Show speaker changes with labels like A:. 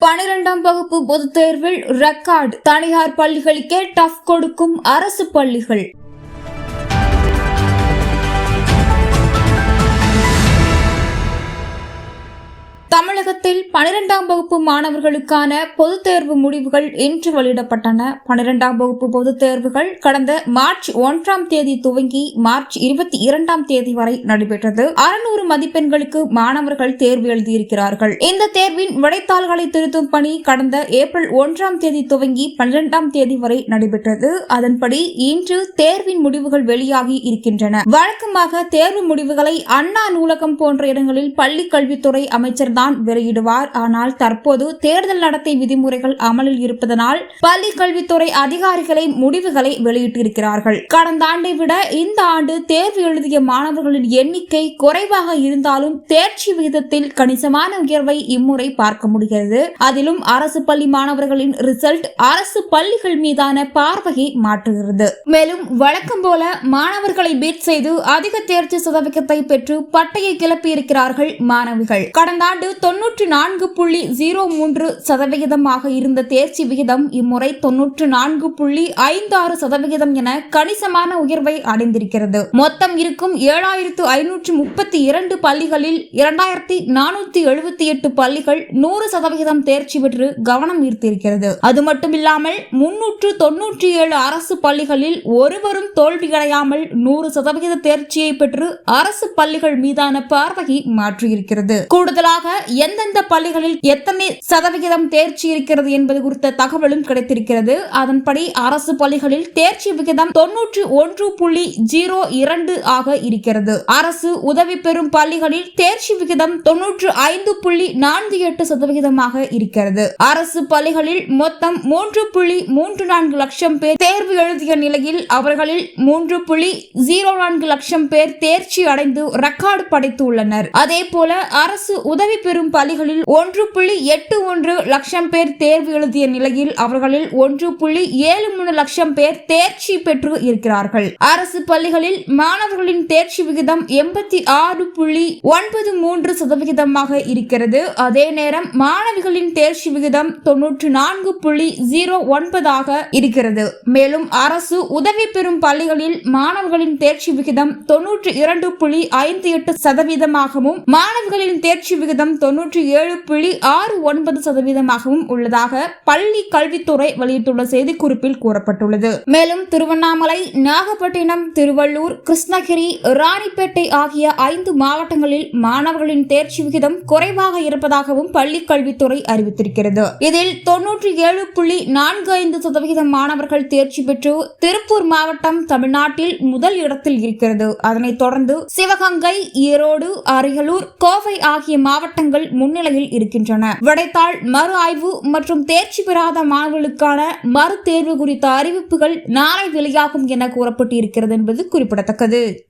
A: பனிரெண்டாம் வகுப்பு பொதுத் தேர்வில் ரெக்கார்டு தனியார் பள்ளிகளுக்கே டஃப் கொடுக்கும் அரசு பள்ளிகள். தமிழகத்தில் பனிரெண்டாம் வகுப்பு மாணவர்களுக்கான பொதுத் தேர்வு முடிவுகள் இன்று வெளியிடப்பட்டன. பனிரெண்டாம் வகுப்பு பொதுத் தேர்வுகள் கடந்த மார்ச் ஒன்றாம் தேதி துவங்கி மார்ச் இருபத்தி இரண்டாம் தேதி வரை நடைபெற்றது. அறுநூறு மதிப்பெண்களுக்கு மாணவர்கள் தேர்வு எழுதியிருக்கிறார்கள். இந்த தேர்வின் விடைத்தாள்களை திருத்தும் பணி கடந்த ஏப்ரல் ஒன்றாம் தேதி துவங்கி பன்னிரெண்டாம் தேதி வரை நடைபெற்றது. அதன்படி இன்று தேர்வின் முடிவுகள் வெளியாகி இருக்கின்றன. வழக்கமாக தேர்வு முடிவுகளை அண்ணா நூலகம் போன்ற இடங்களில் பள்ளி கல்வித்துறை அமைச்சர் தான் வெளியிடுவார். ஆனால் தற்போது தேர்தல் நடத்தை விதிமுறைகள் அமலில் இருப்பதனால் பள்ளி கல்வித்துறை அதிகாரிகளை முடிவுகளை வெளியிட்டிருக்கிறார்கள். கடந்த ஆண்டை விட இந்த ஆண்டு தேர்வு எழுதிய மாணவர்களின் எண்ணிக்கை குறைவாக இருந்தாலும் தேர்ச்சி விகிதத்தில் கணிசமான உயர்வை இம்முறை பார்க்க முடிகிறது. அதிலும் அரசு பள்ளி மாணவர்களின் ரிசல்ட் அரசு பள்ளிகள் மீதான பார்வையை மாற்றுகிறது. மேலும் வழக்கம் போல மாணவர்களை பீட் செய்து அதிக தேர்ச்சி சதவீதத்தை பெற்று பட்டையை கிளப்பியிருக்கிறார்கள் மாணவிகள். கடந்த ஆண்டு தொன்னூற்று நான்கு புள்ளி ஜீரோ மூன்று சதவிகிதமாக இருந்த தேர்ச்சி விகிதம் இம்முறை தொன்னூற்று நான்கு புள்ளி ஐந்து ஆறு சதவிகிதம் என கணிசமான உயர்வை அடைந்திருக்கிறது. மொத்தம் இருக்கும் ஏழாயிரத்து ஐநூற்று முப்பத்தி இரண்டு பள்ளிகளில் இரண்டாயிரத்தி நானூத்தி எழுபத்தி எட்டு பள்ளிகள் நூறு சதவிகிதம் தேர்ச்சி பெற்று கவனம் ஈர்த்திருக்கிறது. அது மட்டுமில்லாமல் முன்னூற்று தொன்னூற்றி ஏழு அரசு பள்ளிகளில் ஒருவரும் தோல்வியடையாமல் நூறு சதவிகித தேர்ச்சியை பெற்று அரசு பள்ளிகள் மீதான பார்வையை மாற்றியிருக்கிறது. கூடுதலாக எந்தெந்த பள்ளிகளில் எத்தனை சதவிகிதம் தேர்ச்சி இருக்கிறது என்பது குறித்த தகவலும் கிடைத்திருக்கிறது. அதன்படி அரசு பள்ளிகளில் தேர்ச்சி விகிதம் தொன்னூற்றி ஒன்று புள்ளி ஜீரோ இரண்டு ஆக இருக்கிறது. அரசு உதவி பெறும் பள்ளிகளில் தேர்ச்சி விகிதம் தொன்னூற்று ஐந்து புள்ளி நான்கு எட்டு சதவிகிதமாக இருக்கிறது. அரசு பள்ளிகளில் மொத்தம் மூன்று புள்ளி மூன்று நான்கு லட்சம் பேர் தேர்வு எழுதிய நிலையில் அவர்களில் மூன்று புள்ளி ஜீரோ நான்கு லட்சம் பேர் தேர்ச்சி அடைந்து ரெக்கார்டு படைத்துள்ளனர். அதே போல அரசு உதவி பெறும் பள்ளிகளில் ஒன்று புள்ளி எட்டு ஒன்று லட்சம் பேர் தேர்வு எழுதிய நிலையில் அவர்களில் ஒன்று புள்ளி ஏழு மூணு லட்சம் பேர் தேர்ச்சி பெற்று இருக்கிறார்கள். அரசு பள்ளிகளில் மாணவர்களின் தேர்ச்சி விகிதம் எண்பத்தி ஆறு புள்ளி ஒன்பது மூன்று சதவிகிதமாக இருக்கிறது. அதே நேரம் மாணவிகளின் தேர்ச்சி விகிதம் தொன்னூற்று நான்கு புள்ளி ஜீரோ ஒன்பதாக இருக்கிறது. மேலும் அரசு உதவி பெறும் பள்ளிகளில் மாணவர்களின் தேர்ச்சி விகிதம் தொன்னூற்று இரண்டு புள்ளி ஐந்து எட்டு சதவீதமாகவும் மாணவர்களின் தேர்ச்சி விகிதம் தொன்னூற்றி ஏழு புள்ளி ஆறு ஒன்பது சதவீதமாகவும் உள்ளதாக பள்ளி கல்வித்துறை வெளியிட்டுள்ள செய்திக்குறிப்பில் கூறப்பட்டுள்ளது. மேலும் திருவண்ணாமலை நாகப்பட்டினம் திருவள்ளூர் கிருஷ்ணகிரி ராணிப்பேட்டை ஆகிய ஐந்து மாவட்டங்களில் மாணவர்களின் தேர்ச்சி விகிதம் குறைவாக இருப்பதாகவும் பள்ளி கல்வித்துறை அறிவித்திருக்கிறது. இதில் தொன்னூற்றி ஏழு புள்ளி நான்கு ஐந்து சதவிகிதம் மாணவர்கள் தேர்ச்சி பெற்று திருப்பூர் மாவட்டம் தமிழ்நாட்டில் முதல் இடத்தில் இருக்கிறது. அதனைத் தொடர்ந்து சிவகங்கை ஈரோடு அரியலூர் கோவை ஆகிய மாவட்டங்கள் முன்னிலையில் இருக்கின்றன. விடைத்தாள் மறு ஆய்வு மற்றும் தேர்ச்சி பெறாத மாணவர்களுக்கான மறு தேர்வு குறித்த அறிவிப்புகள் நாளை வெளியாகும் என கூறப்பட்டிருக்கிறது என்பது குறிப்பிடத்தக்கது.